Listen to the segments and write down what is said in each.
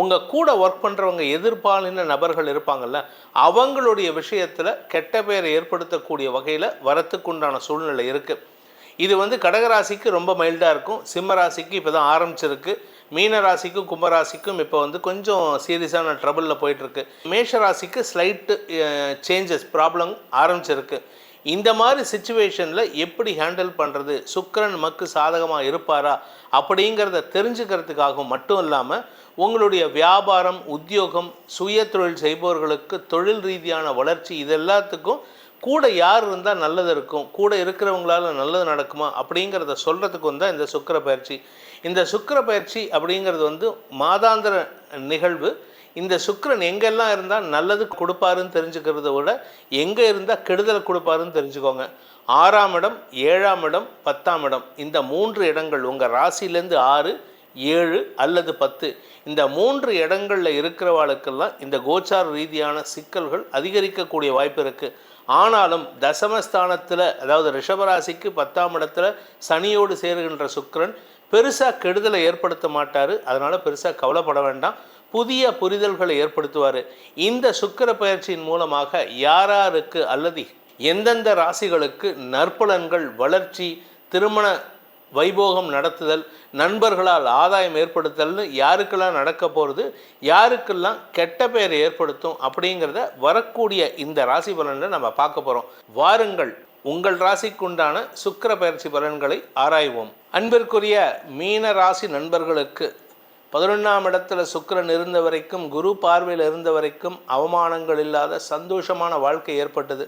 உங்கள் கூட ஒர்க் பண்ணுறவங்க எதிர்பாலின நபர்கள் இருப்பாங்கல்ல அவங்களுடைய விஷயத்தில் கெட்ட பெயரை ஏற்படுத்தக்கூடிய வகையில் வரத்துக்குண்டான சூழ்நிலை இருக்குது இது வந்து கடகராசிக்கு ரொம்ப மைல்டாக இருக்கும். சிம்ம ராசிக்கு இப்போ தான் ஆரம்பிச்சிருக்கு. மீன ராசிக்கும் கும்பராசிக்கும் இப்போ வந்து கொஞ்சம் சீரியஸான ட்ரபிளில் போயிட்டுருக்கு. மேஷ ராசிக்கு ஸ்லைட்டு சேஞ்சஸ் ப்ராப்ளம் ஆரம்பிச்சிருக்கு. இந்த மாதிரி சுச்சுவேஷனில் எப்படி ஹேண்டில் பண்ணுறது சுக்கிரன் மக்கு சாதகமாக இருப்பாரா? அப்படிங்கிறத தெரிஞ்சுக்கிறதுக்காகவும் மட்டும் இல்லாமல் உங்களுடைய வியாபாரம் உத்தியோகம் சுய தொழில் செய்பவர்களுக்கு தொழில் ரீதியான வளர்ச்சி இது எல்லாத்துக்கும் கூட யார் இருந்தால் நல்லது இருக்கும் கூட இருக்கிறவங்களால நல்லது நடக்குமா அப்படிங்கிறத சொல்கிறதுக்கு தான் இந்த சுக்கிர பயிற்சி. இந்த சுக்கர பயிற்சி அப்படிங்கிறது வந்து மாதாந்திர நிகழ்வு. இந்த சுக்கரன் எங்கெல்லாம் இருந்தால் நல்லது கொடுப்பாருன்னு தெரிஞ்சுக்கிறத விட எங்கே இருந்தால் கெடுதல் கொடுப்பாருன்னு தெரிஞ்சுக்கோங்க. ஆறாம் இடம் ஏழாம் இடம் பத்தாம் இடம். இந்த மூன்று இடங்கள் உங்கள் ராசியிலேருந்து ஆறு ஏழு அல்லது பத்து. இந்த மூன்று இடங்களில் இருக்கிறவாளுக்கெல்லாம் இந்த கோச்சார ரீதியான சிக்கல்கள் அதிகரிக்கக்கூடிய வாய்ப்பு இருக்குது ஆனாலும் தசமஸ்தானத்தில் அதாவது ரிஷபராசிக்கு பத்தாம் இடத்துல சனியோடு சேருகின்ற சுக்கரன் பெருசாக கெடுதலை ஏற்படுத்த மாட்டார். அதனால் பெருசாக கவலைப்பட வேண்டாம். புதிய புரிதல்களை ஏற்படுத்துவார். இந்த சுக்கிர பயிற்சியின் மூலமாக யாராருக்கு அல்லது எந்தெந்த ராசிகளுக்கு நற்பலன்கள் வளர்ச்சி திருமண வைபோகம் நடத்துதல் நண்பர்களால் ஆதாயம் ஏற்படுத்தல்னு யாருக்கெல்லாம் நடக்க போகிறது யாருக்கெல்லாம் கெட்ட பெயரை ஏற்படுத்தும் அப்படிங்கிறத வரக்கூடிய இந்த ராசி பலனில் நம்ம பார்க்க போகிறோம் வாருங்கள் உங்கள் ராசிக்குண்டான சுக்கர பயிற்சி பலன்களை ஆராய்வோம். அன்பிற்குரிய மீன ராசி நண்பர்களுக்கு பதினொன்றாம் இடத்துல சுக்கரன் இருந்த வரைக்கும் குரு பார்வையில் இருந்த வரைக்கும் அவமானங்கள் இல்லாத சந்தோஷமான வாழ்க்கை ஏற்பட்டது.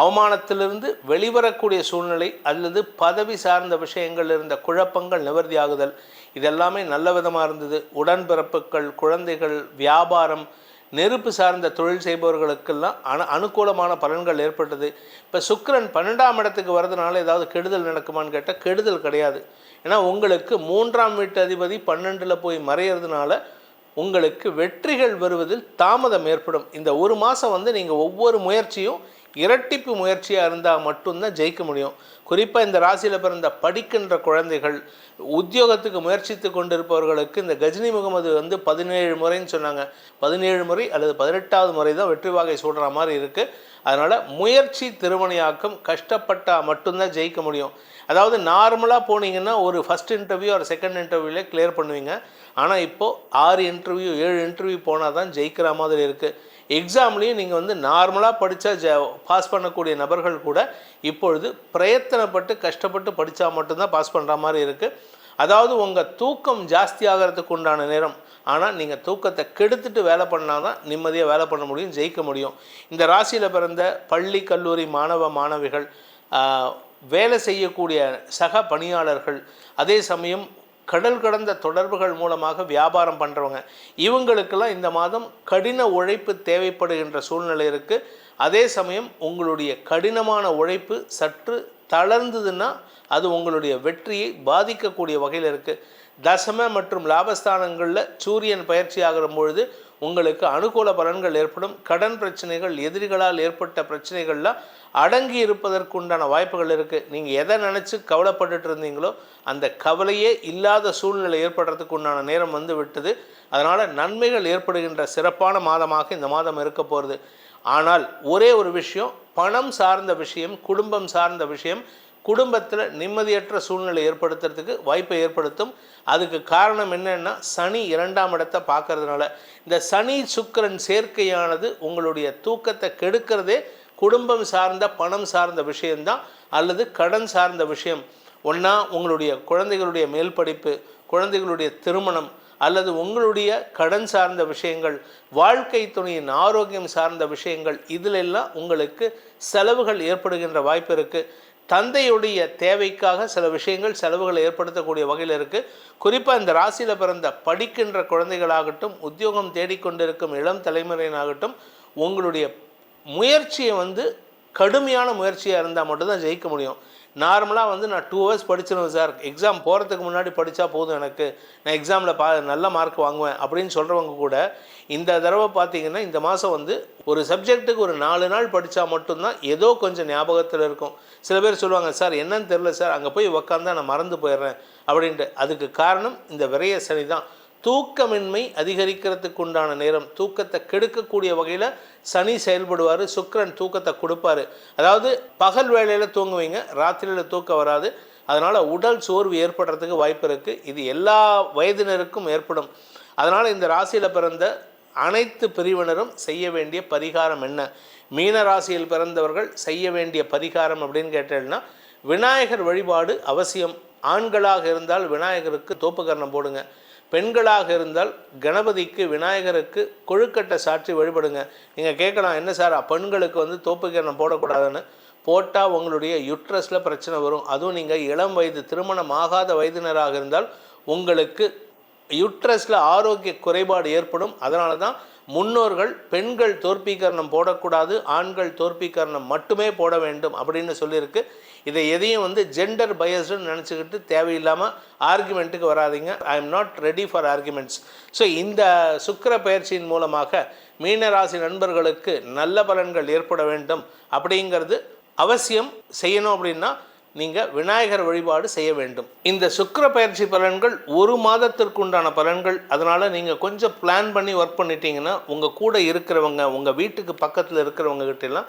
அவமானத்திலிருந்து வெளிவரக்கூடிய சூழ்நிலை அல்லது பதவி சார்ந்த விஷயங்கள் இருந்த குழப்பங்கள் நிவர்த்தியாகுதல் இதெல்லாமே நல்ல விதமாக இருந்தது. உடன்பிறப்புகள் குழந்தைகள் வியாபாரம் நெருப்பு சார்ந்த தொழில் செய்பவர்களுக்கெல்லாம் அனு அனுகூலமான பலன்கள் ஏற்பட்டது. இப்போ சுக்கரன் பன்னெண்டாம் இடத்துக்கு வரதுனால ஏதாவது கெடுதல் நடக்குமான்னு கேட்டால் கெடுதல் கிடையாது. ஏன்னா உங்களுக்கு மூன்றாம் வீட்டு அதிபதி பன்னெண்டில் போய் மறையிறதுனால உங்களுக்கு வெற்றிகள் வருவதில் தாமதம் ஏற்படும். இந்த ஒரு மாதம் வந்து நீங்கள் ஒவ்வொரு முயற்சியும் இரட்டிப்பு முயற்சியாக இருந்தால் மட்டும்தான் ஜெயிக்க முடியும். குறிப்பாக இந்த ராசியில் பிறந்த படிக்கின்ற குழந்தைகள் உத்தியோகத்துக்கு முயற்சித்து கொண்டிருப்பவர்களுக்கு இந்த கஜினி முகமது வந்து பதினேழு முறைன்னு சொன்னாங்க. பதினேழு முறை அல்லது பதினெட்டாவது முறை தான் வெற்றி வாகை சூடுற மாதிரி இருக்குது அதனால் முயற்சி திருமணியாக்கம் கஷ்டப்பட்டால் மட்டும்தான் ஜெயிக்க முடியும். அதாவது நார்மலாக போனீங்கன்னா ஒரு ஃபஸ்ட் இன்டர்வியூ ஒரு செகண்ட் இன்டர்வியூலே கிளியர் பண்ணுவீங்க. ஆனால் இப்போது ஆறு இன்டர்வியூ ஏழு இன்டர்வியூ போனால் தான் ஜெயிக்கிற மாதிரி இருக்குது எக்ஸாம்லேயும் நீங்கள் வந்து நார்மலாக படித்தா ஜ பாஸ் பண்ணக்கூடிய நபர்கள் கூட இப்பொழுது பிரயத்தனப்பட்டு கஷ்டப்பட்டு படித்தா மட்டும்தான் பாஸ் பண்ணுற மாதிரி இருக்குது அதாவது உங்கள் தூக்கம் ஜாஸ்தி ஆகிறதுக்கு உண்டான நேரம். ஆனால் நீங்கள் தூக்கத்தை கெடுத்துட்டு வேலை பண்ணால் தான் நிம்மதியாக வேலை பண்ண முடியும் ஜெயிக்க முடியும். இந்த ராசியில் பிறந்த பள்ளி கல்லூரி மாணவ மாணவிகள் வேலை செய்யக்கூடிய சக பணியாளர்கள் அதே சமயம் கடல் கடந்த தொடர்புகள் மூலமாக வியாபாரம் பண்ணுறவங்க இவங்களுக்கெல்லாம் இந்த மாதம் கடின உழைப்பு தேவைப்படுகின்ற சூழ்நிலை இருக்குது அதே சமயம் உங்களுடைய கடினமான உழைப்பு சற்று தளர்ந்ததுன்னா அது உங்களுடைய வெற்றியை பாதிக்கக்கூடிய வகையில் இருக்குது தசம மற்றும் லாபஸ்தானங்களில் சூரியன் பயிற்சி ஆகிற பொழுது உங்களுக்கு அனுகூல பலன்கள் ஏற்படும். கடன் பிரச்சனைகள் எதிரிகளால் ஏற்பட்ட பிரச்சனைகள்லாம் அடங்கி இருப்பதற்குண்டான வாய்ப்புகள் இருக்குது நீங்கள் எதை நினச்சி கவலைப்பட்டுட்டு இருந்தீங்களோ அந்த கவலையே இல்லாத சூழ்நிலை ஏற்படுறதுக்கு உண்டான நேரம் வந்து விட்டது. அதனால் நன்மைகள் ஏற்படுகின்ற சிறப்பான மாதமாக இந்த மாதம் இருக்க போகிறது ஆனால் ஒரே ஒரு விஷயம் பணம் சார்ந்த விஷயம் குடும்பம் சார்ந்த விஷயம் குடும்பத்தில் நிம்மதியற்ற சூழ்நிலை ஏற்படுத்துறதுக்கு வாய்ப்பை ஏற்படுத்தும். அதுக்கு காரணம் என்னன்னா சனி இரண்டாம் இடத்தை பார்க்கறதுனால இந்த சனி சுக்கிரன் சேர்க்கையானது உங்களுடைய தூக்கத்தை கெடுக்கிறதே குடும்பம் சார்ந்த பணம் சார்ந்த விஷயம்தான் அல்லது கடன் சார்ந்த விஷயம். ஒன்றா உங்களுடைய குழந்தைகளுடைய மேல் படிப்பு குழந்தைகளுடைய திருமணம் அல்லது உங்களுடைய கடன் சார்ந்த விஷயங்கள் வாழ்க்கை துணையின் ஆரோக்கியம் சார்ந்த விஷயங்கள் இதிலெல்லாம் உங்களுக்கு செலவுகள் ஏற்படுகின்ற வாய்ப்பு இருக்குது தந்தையுடைய தேவைக்காக சில விஷயங்கள் செலவுகளை ஏற்படுத்தக்கூடிய வகையில் இருக்குது குறிப்பாக இந்த ராசியில் பிறந்த படிக்கின்ற குழந்தைகளாகட்டும் உத்தியோகம் தேடிக்கொண்டிருக்கும் இளம் தலைமுறையினாகட்டும் உங்களுடைய முயற்சியை வந்து கடுமையான முயற்சியாக இருந்தால் மட்டும்தான் ஜெயிக்க முடியும். நார்மலாக வந்து நான் டூ ஹவர்ஸ் படிச்சிருவேன் சார் எக்ஸாம் போகிறதுக்கு முன்னாடி படித்தா போதும் எனக்கு. நான் எக்ஸாமில் பா நல்ல மார்க் வாங்குவேன் அப்படின்னு சொல்கிறவங்க கூட இந்த தடவை பார்த்தீங்கன்னா இந்த மாதம் வந்து ஒரு சப்ஜெக்ட்டுக்கு ஒரு நாலு நாள் படித்தா மட்டும்தான் ஏதோ கொஞ்சம் ஞாபகத்தில் இருக்கும். சில பேர் சொல்லுவாங்க சார் என்னன்னு தெரில சார் அங்கே போய் உக்காந்தா நான் மறந்து போயிடுறேன். அப்படின்ட்டு. அதுக்கு காரணம் இந்த விரைய சனி தான். தூக்கமின்மை அதிகரிக்கிறதுக்கு உண்டான நேரம் தூக்கத்தை கெடுக்கக்கூடிய வகையில் சனி செயல்படுவார் சுக்கிரன் தூக்கத்தை கொடுப்பாரு. அதாவது பகல் வேளையில் தூங்குவீங்க ராத்திரியில் தூக்கம் வராது. அதனால் உடல் சோர்வு ஏற்படுறதுக்கு வாய்ப்பு இருக்குது இது எல்லா வயதினருக்கும் ஏற்படும். அதனால் இந்த ராசியில் பிறந்த அனைத்து பிரிவினரும் செய்ய வேண்டிய பரிகாரம் என்ன? மீன ராசியில் பிறந்தவர்கள் செய்ய வேண்டிய பரிகாரம் அப்படின்னு கேட்டேன்னா விநாயகர் வழிபாடு அவசியம். ஆண்களாக இருந்தால் விநாயகருக்கு தோப்புக்கரணம் போடுங்க. பெண்களாக இருந்தால் கணபதிக்கு விநாயகருக்கு கொழுக்கட்டை சாற்றி வழிபடுங்க. நீங்கள் கேட்கலாம் என்ன சார் பெண்களுக்கு வந்து தோப்புக்கரணம் போடக்கூடாதுன்னு? போட்டால் உங்களுடைய யுட்ரஸில் பிரச்சனை வரும். அதுவும் நீங்கள் இளம் வயது திருமணம் ஆகாத வயதினராக இருந்தால் உங்களுக்கு யுட்ரஸில் ஆரோக்கிய குறைபாடு ஏற்படும். அதனால தான் முன்னோர்கள் பெண்கள் தோற்பீகரணம் போடக்கூடாது ஆண்கள் தோற்பீகரணம் மட்டுமே போட வேண்டும் அப்படின்னு சொல்லியிருக்கு. இதை எதையும் வந்து ஜெண்டர் பயஸ்டுன்னு நினச்சிக்கிட்டு தேவையில்லாமல் ஆர்குமெண்ட்டுக்கு வராதீங்க. I am not ready for arguments so இந்த சுக்கிர பயிற்சியின் மூலமாக மீனராசி நண்பர்களுக்கு நல்ல பலன்கள் ஏற்பட வேண்டும் அப்படிங்கிறது அவசியம். செய்யணும் அப்படின்னா நீங்கள் விநாயகர் வழிபாடு செய்ய வேண்டும். இந்த சுக்கர பயிற்சி பலன்கள் ஒரு மாதத்திற்கு உண்டான பலன்கள். அதனால் நீங்கள் கொஞ்சம் பிளான் பண்ணி ஒர்க் பண்ணிட்டீங்கன்னா உங்கள் கூட இருக்கிறவங்க உங்கள் வீட்டுக்கு பக்கத்தில் இருக்கிறவங்க கிட்டலாம்